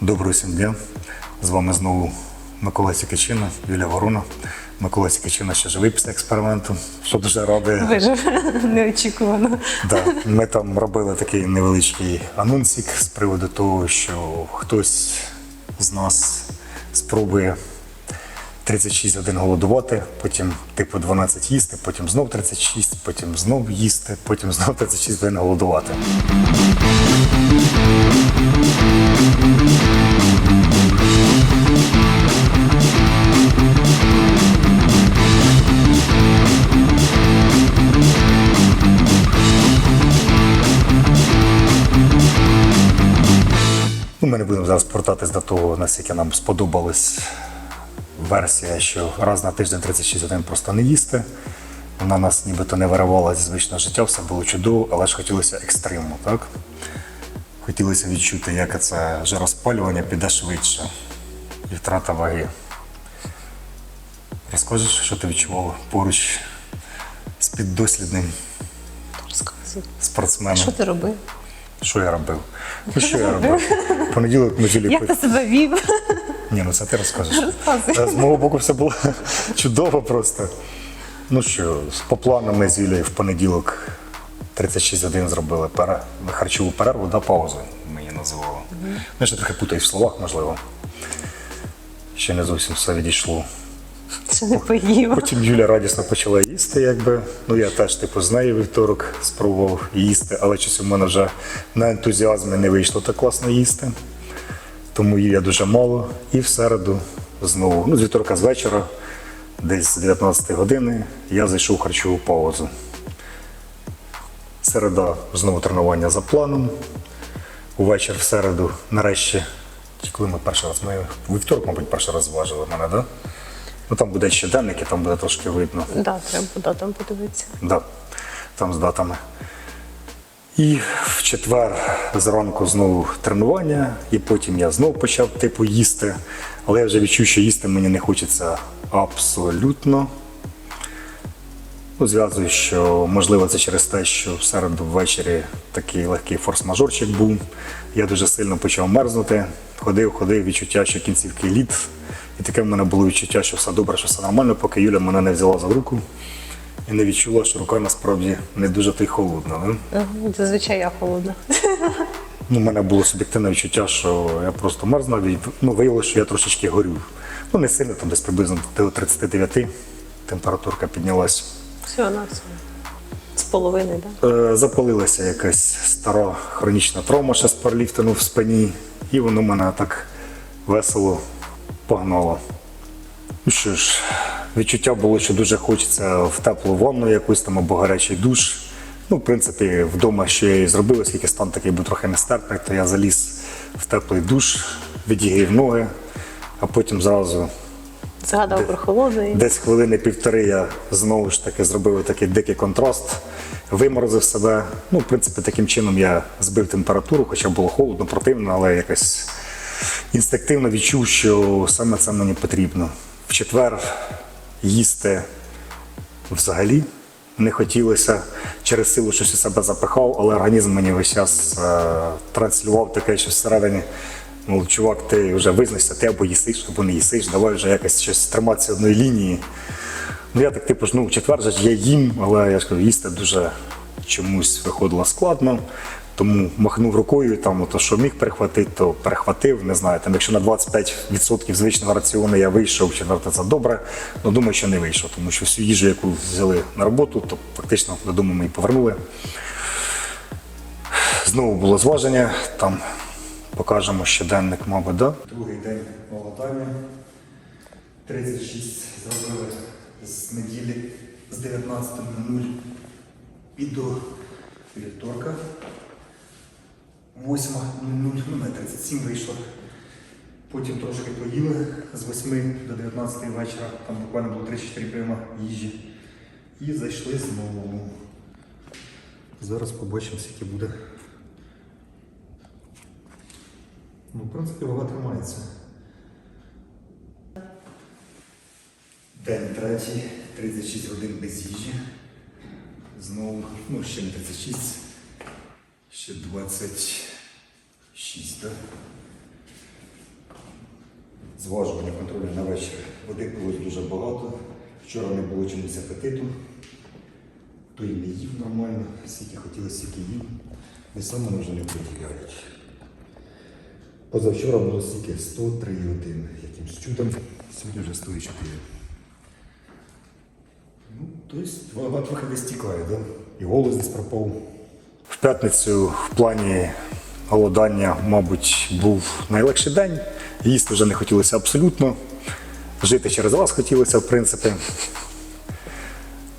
Доброго всім дня. З вами знову Микола Сікачина, Юлія Ворона. Микола Сікачина ще живий після експерименту, що дуже радує. Вижив неочікувано. Да, ми там робили такий невеличкий анонсик з приводу того, що хтось з нас спробує 36 годин голодувати, потім типу 12 їсти, потім знов 36, потім знов їсти, потім знов 36 годин голодувати. Ми не будемо зараз повертатись до того, наскільки нам сподобалась версія, що раз на тиждень 36 годин просто не їсти. Вона нас нібито не виривала зі звичного життя, все було чудово, але ж хотілося екстриму, так? Хотілося відчути, як це жироспалювання піде швидше і втрата ваги. Розкажеш, що ти відчувала поруч з піддослідним спортсменом? Що ти робив? Що я робив? Що я робив? Понеділок жили Як ти себе вів? Ні, ну це ти розкажеш. Е, З мого боку все було чудово просто. Ну що, по плану ми з Юлією в понеділок 36 годин зробили пера... харчову перерву да, паузу, ми її називали. Ну, я ще трохи путаю в словах, можливо. Ще не зовсім все відійшло. Ще не поїв. Потім Юля радісно почала їсти, якби. Ну я теж типу з нею вівторок спробував їсти, але щось у мене вже на ентузіазмі не вийшло так класно їсти. Тому їв я дуже мало. І в середу знову, ну, з вівторка з вечора, десь з 19 години, я зайшов в харчову паузу. Середа знову тренування за планом. Увечір в середу, нарешті, коли ми перший раз, ми вівторок, мабуть, перший раз зважили мене, так? Да? Ну там буде щоденник, і там буде трошки видно. Да, треба да, там подивитися. Да, там з датами. І в четвер зранку знову тренування, і потім я знову почав типу їсти. Але я вже відчув, що їсти мені не хочеться абсолютно. Ну, зв'язую, що можливо це через те, що в середу ввечері такий легкий форс-мажорчик був. Я дуже сильно почав мерзнути. Ходив, ходив, відчуття, що кінцівки лід. І таке в мене було відчуття, що все добре, що все нормально, поки Юля мене не взяла за руку і не відчула, що рука насправді не дуже то й холодна. Ага, Зазвичай я холодна. Ну, у мене було суб'єктивне відчуття, що я просто мерзнув і ну, виявилося, що я трошечки горю. Ну, не сильно, там десь приблизно до 39 температурка піднялась. Всього на все. З половини, так? Е, запалилася якась стара хронічна травма ще з парліфтингу в спині, і воно мене так весело погнало. Ну що ж, відчуття було, що дуже хочеться в теплу ванну якусь там або гарячий душ. Ну, в принципі, вдома ще я і зробив, оскільки стан такий був трохи нестерпний, то я заліз в теплий душ, відігрів ноги, а потім зразу Згадав про холоду Десь хвилини півтори я знову ж таки зробив такий дикий контраст, виморозив себе. Ну, в принципі, таким чином я збив температуру, хоча було холодно, противно, але якось інстинктивно відчув, що саме це мені потрібно. В четвер їсти взагалі не хотілося. Через силу щось у себе запихав, але організм мені весь час е, транслював таке, що всередині. Мов, чувак, ти вже визначся, ти або їсиш, або не їсиш, давай вже якось щось триматися одної лінії. Ну я так типу ж, ну, четвер же я їм, але я ж кажу, їсти дуже чомусь виходило складно. Тому махнув рукою, там, то, що міг перехватити, то перехватив. Не знаю, там, якщо на 25% звичного раціону я вийшов, чи то це добре, ну думаю, що не вийшов, тому що всю їжу, яку взяли на роботу, то фактично додому ми її повернули. Знову було зваження, там покажемо щоденник, мабуть, да? Другий день голодання. 36 зробили з неділі з 19.00 і до вівторка. 8.00 ну, на 37 вийшло. Потім трошки поїли з 8 до 19 вечора, там буквально було 3-4 прийома їжі. І зайшли знову. Зараз побачимо, скільки буде. Ну, В принципі, вага тримається. День третій, 36 годин без їжі. Знову, ну ще не 36, ще 20. 6. Зважування контролю на вечір. Води пилось дуже багато. Вчора не було чомусь апетиту. То й не їв нормально, скільки хотілося, стільки їв. Не саме можна не гаряче. Позавчора було стільки 103 103,1 якимсь чудом, сьогодні вже 104. Ну, тобто вага трохи вистікає, да? і голос десь пропав. В п'ятницю в плані голодання, мабуть, був найлегший день. Їсти вже не хотілося абсолютно. Жити через вас хотілося, в принципі.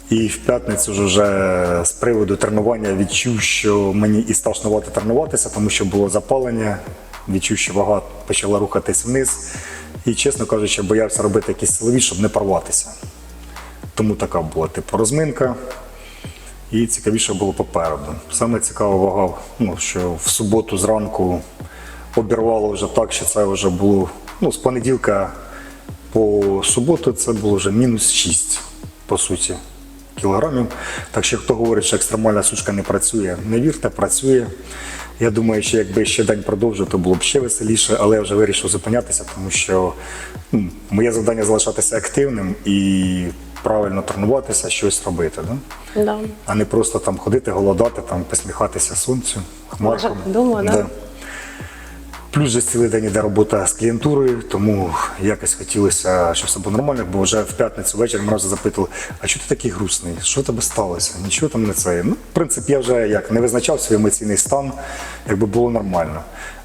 І в п'ятницю ж вже з приводу тренування відчув, що мені і страшнувато тренуватися, тому що було запалення, відчув, що вага почала рухатись вниз. І, чесно кажучи, боявся робити якісь силові, щоб не порватися. Тому така була типу розминка. І цікавіше було попереду. Саме цікава вага, ну, що в суботу зранку обірвало вже так, що це вже було ну, з понеділка по суботу це було вже мінус 6, по суті, кілограмів. Так що хто говорить, що екстремальна сушка не працює, не вірте, працює. Я думаю, що якби ще день продовжив, то було б ще веселіше, але я вже вирішив зупинятися, тому що ну, моє завдання залишатися активним і правильно тренуватися, щось робити. Да? Да. а не просто там ходити, голодати, там посміхатися сонцю, хмаркам. Може, вдома, да? Плюс же цілий день іде робота з клієнтурою, тому якось хотілося, щоб все було нормально, бо вже в п'ятницю ввечері мене вже запитували, а чого ти такий грустний? Що тебе сталося? Нічого там не це. Ну, в принципі, я вже як не визначав свій емоційний стан, якби було нормально.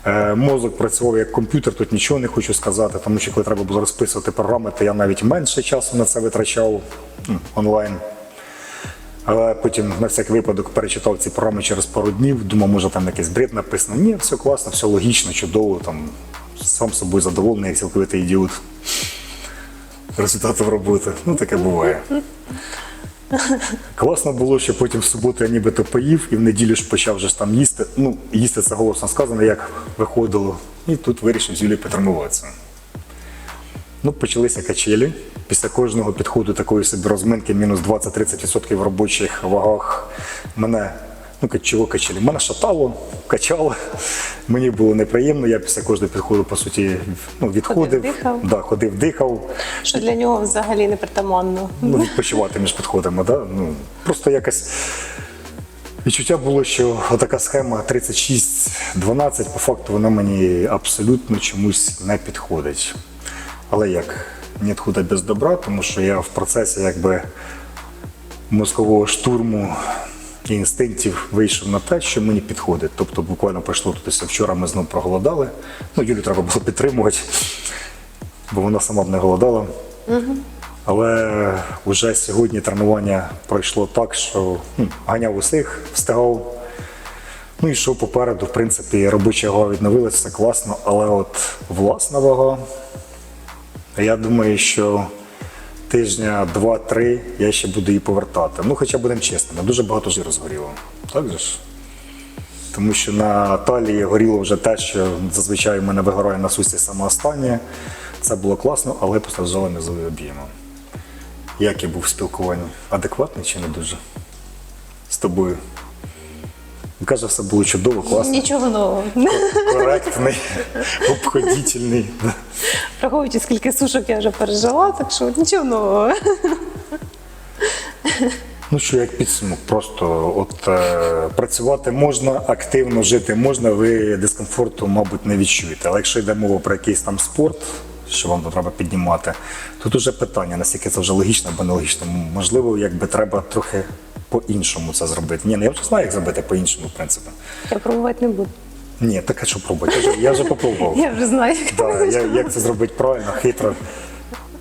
Е, мозок працював як комп'ютер, тут нічого не хочу сказати, тому що коли треба було розписувати програми, то я навіть менше часу на це витрачав онлайн. Але потім на всякий випадок перечитав ці програми через пару днів, думав, може там якийсь бред написано. Ні, все класно, все логічно, чудово, там сам собою задоволений, як цілковитий ідіот. Результатом роботи. Ну, таке буває. Класно було, що потім в суботу я нібито поїв і в неділю ж почав вже там їсти. Ну, їсти це голосно сказано, як виходило. І тут вирішив з Юлією потренуватися. Ну, почалися качелі. Після кожного підходу такої собі розминки, мінус 20-30% в робочих вагах, мене, ну чого качелі, мене шатало, качало. Мені було неприємно. Я після кожного підходу, по суті, ну, відходив, Ходив, дихав. Да, ходив, дихав. Що для нього взагалі не притаманно. Ну, відпочивати між підходами. Да? Ну, просто якось відчуття було, що отака схема 36-12, по факту вона мені абсолютно чомусь не підходить. Але як худа без добра, тому що я в процесі якби мозкового штурму і інстинктів вийшов на те, що мені підходить. Тобто буквально пройшло тут ось вчора, ми знову проголодали. Ну, Юлю треба було підтримувати, бо вона сама б не голодала. Але вже сьогодні тренування пройшло так, що ну, ганяв усіх, встигав. Ну і йшов попереду, в принципі, робоча вага відновилася, все класно, але от власна вага, я думаю, що тижня два-три я ще буду її повертати. Ну, хоча будемо чесними, дуже багато жиру згоріло. Так же ж? Тому що на талії горіло вже те, що зазвичай в мене вигорає на сусі саме останнє. Це було класно, але постраждали низові об'єми. Як я був в спілкуванні? Адекватний чи не дуже? З тобою. Він Каже, все було чудово, класно, Нічого нового. коректний, обходительний. Враховуючи, скільки сушок я вже пережила, так що нічого нового. Ну що, як підсумок, просто от е, працювати можна, активно жити можна, ви дискомфорту, мабуть, не відчуєте. Але якщо йде мова про якийсь там спорт, що вам треба піднімати, тут уже питання, наскільки це вже логічно або нелогічно. Можливо, якби треба трохи по-іншому це зробити. Ні, ну я вже знаю, як зробити по-іншому, в принципі. Я пробувати не буду. Ні, так а що пробувати? Я вже, я вже попробував. Я вже знаю, як Да, я, як це зробити правильно, хитро.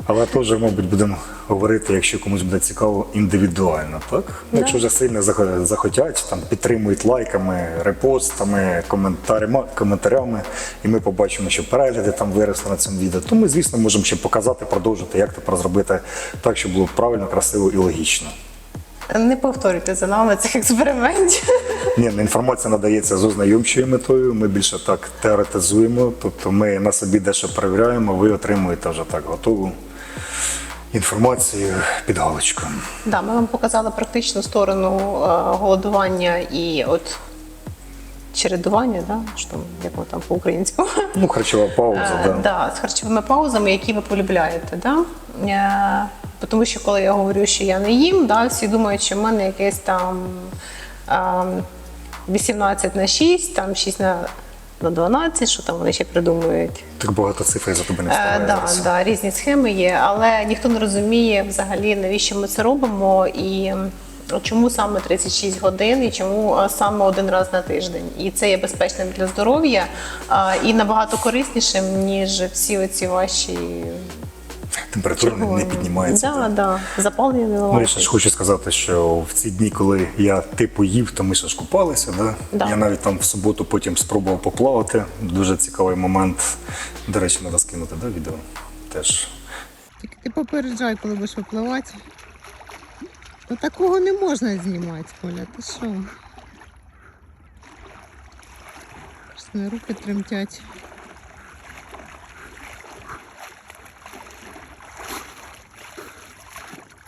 Але теж, мабуть, будемо говорити, якщо комусь буде цікаво, індивідуально, так? Ну, Якщо вже сильно захотять, там підтримують лайками, репостами, коментарями, коментарями, і ми побачимо, що перегляди там виросли на цьому відео, то ми, звісно, можемо ще показати, продовжити, як тепер зробити так, щоб було правильно, красиво і логічно. Не повторюйте за нами цих експериментів. Ні, ну, інформація надається з ознайомчою метою. Ми більше так теоретизуємо. Тобто ми на собі дещо перевіряємо, ви отримуєте вже так готову інформацію під галочкою. Да, ми вам показали практичну сторону е, голодування і от чередування, да? що як там по-українському. Ну, харчова пауза, Е, да. да, з харчовими паузами, які ви полюбляєте. Да? Е, тому що коли я говорю, що я не їм, да, всі думають, що в мене якесь там е, 18 на 6, там 6 на, на 12, що там вони ще придумують. Так багато цифр за тебе не Е, вставляє. да, зараз. да, різні схеми є, але ніхто не розуміє взагалі, навіщо ми це робимо і чому саме 36 годин і чому е, саме один раз на тиждень. І це є безпечним для здоров'я і набагато кориснішим, ніж всі оці ваші Температура не, не піднімається. Да, да, запалення не Ну, я ж хочу сказати, що в ці дні, коли я типу їв, то ми ще ж купалися. Да? Да. Я навіть там в суботу потім спробував поплавати. Дуже цікавий момент. До речі, треба скинути да, відео. Теж Тільки ти попереджай, коли будеш випливати. Та такого не можна знімати, Коля, ти що? Руки тремтять.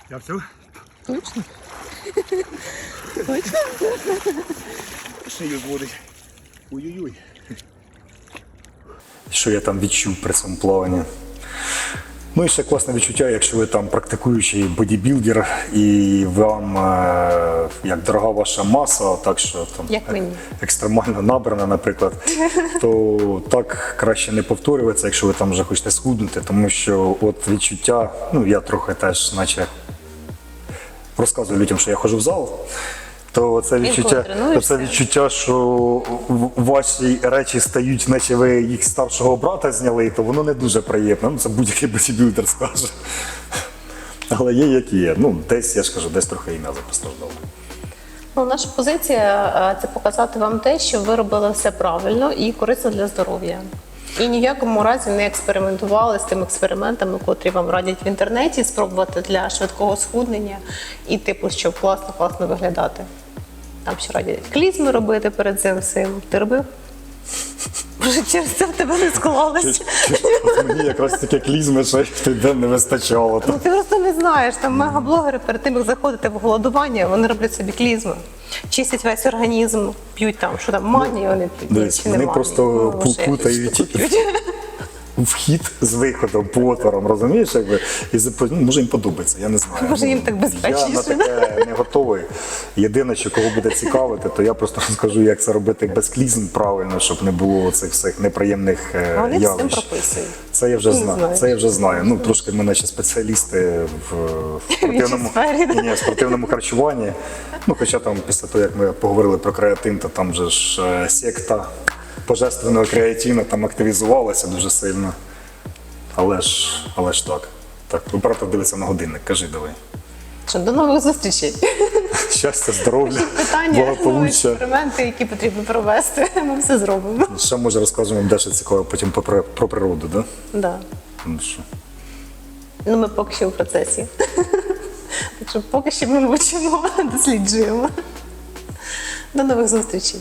Я все? Точно? Точно? Шию зводить. Ой-ой-ой. Що я там відчув при цьому плаванні? Ну і ще класне відчуття, якщо ви там практикуючий бодібілдер і вам е, як дорога ваша маса, так що там Як мені. екстремально набрана, наприклад, то так краще не повторюватися, якщо ви там вже хочете схуднути, тому що от відчуття, ну я трохи теж, наче розказую людям, що я ходжу в зал. То це відчуття, це відчуття, що ваші речі стають, наче ви їх старшого брата зняли, то воно не дуже приємно. Ну, це будь-який бодібілдер скаже. Але є як є. Ну, десь я ж кажу, десь трохи і м'язо постраждало. Ну, наша позиція е, це показати вам те, що ви робили все правильно і корисно для здоров'я. І ні в якому разі не експериментували з тими експериментами, котрі вам радять в інтернеті, спробувати для швидкого схуднення і типу, щоб класно класно виглядати. Там ще радять клізми робити перед цим всім. Ти робив? Може, через це в тебе не склалося. Мені якраз таке клізми, що той день не вистачало. Ну, ти просто не знаєш. Там мегаблогери перед тим, як заходити в голодування, вони роблять собі клізми, чистять весь організм, п'ють там, що там магній вони п'ють. чи не вони просто Ну, ще путають. Вхід з виходом, по отворам, розумієш? Якби? І ну, може їм подобається, я не знаю. Може, їм Ну, так безпечніше, Я на таке не готовий. Єдине, що кого буде цікавити, то я просто розкажу, як це робити без клізм правильно, щоб не було цих всіх неприємних е, Вони явищ. прописують. Це я вже Не знаю. знаю. Це я вже знаю. Ну трошки ми наче спеціалісти в, в спортивному, ні, ні, в спортивному харчуванні. Ну, хоча там після того, як ми поговорили про креатин, то там же ж е, секта божественного креатину там активізувалася дуже сильно. Але ж, але ж так. Так, оператор дивиться на годинник. Кажи давай. Що, до нових зустрічей. Щастя, здоров'я, Питання, нові експерименти, які потрібно провести. Ми все зробимо. Ще може розкажемо дещо цікаве потім про, про природу, да? Да. Ну, що? Ну, ми поки що в процесі. Так що поки що ми вчимо, досліджуємо. До нових зустрічей.